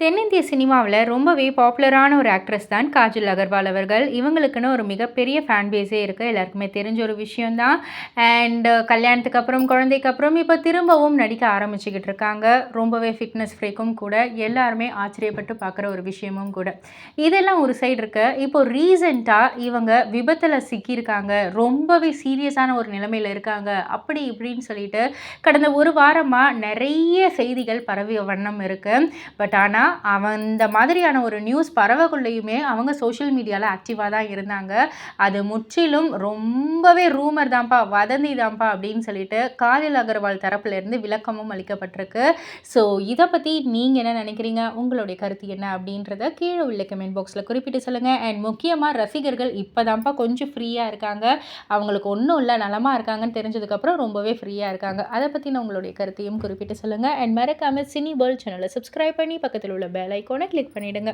தென்னிந்திய சினிமாவில் ரொம்பவே பாப்புலரான ஒரு ஆக்ட்ரஸ் தான் காஜல் அகர்வால் அவர்கள். இவங்களுக்குன்னு ஒரு மிகப்பெரிய ஃபேன் பேஸே இருக்குது எல்லாருக்குமே தெரிஞ்ச ஒரு விஷயந்தான் அண்டு கல்யாணத்துக்கு அப்புறம் குழந்தைக்கு அப்புறம் இப்போ திரும்பவும் நடிக்க ஆரம்பிச்சுக்கிட்டு இருக்காங்க. ரொம்பவே ஃபிட்னஸ் ஃப்ரீக்கும் கூட. எல்லாருமே ஆச்சரியப்பட்டு பார்க்குற ஒரு விஷயமும் கூட. இதெல்லாம் ஒரு சைடு இருக்கு. இப்போ ரீசெண்டாக இவங்க விபத்தில் சிக்கியிருக்காங்க. ரொம்பவே சீரியஸான ஒரு நிலைமையில் இருக்காங்க. அப்படி இப்படின்னு சொல்லிட்டு கடந்த ஒரு வாரமாக நிறைய செய்திகள் பரவிய வண்ணம் இருக்குது பட் ஆனால் அவன் இந்த மாதிரியான ஒரு நியூஸ் பரவக்குள்ளேயுமே அவங்க சோஷியல் மீடியாவில் ஆக்டிவாக தான் இருந்தாங்க. அது முற்றிலும் ரொம்பவே ரூமர் தான்ப்பா வதந்தி தான்ப்பா அப்படின்னு சொல்லிட்டு காலில் அகர்வால் தரப்புலேருந்து விளக்கமும் அளிக்கப்பட்டிருக்கு. ஸோ இதை பற்றி நீங்கள் என்ன நினைக்கிறீங்க? உங்களுடைய கருத்து என்ன அப்படின்றத கீழே உள்ள கமெண்ட் பாக்ஸில் குறிப்பிட்டு சொல்லுங்கள் அண்ட் முக்கியமாக ரசிகர்கள் இப்போ தான்ப்பா கொஞ்சம் ஃப்ரீயாக இருக்காங்க. அவங்களுக்கு ஒன்றும் இல்லை நலமாக இருக்காங்கன்னு தெரிஞ்சதுக்கப்புறம் ரொம்பவே ஃப்ரீயாக இருக்காங்க. அதை பற்றின உங்களுடைய கருத்தையும் குறிப்பிட்டு சொல்லுங்கள் அண்ட் மறக்காமல் சினி வேர்ல்ட் சேனலை சப்ஸ்கிரைப் பண்ணி பக்கத்தில் பக்கத்தில் உள்ள பெல் ஐக்கோனை கிளிக் பண்ணிவிடுங்க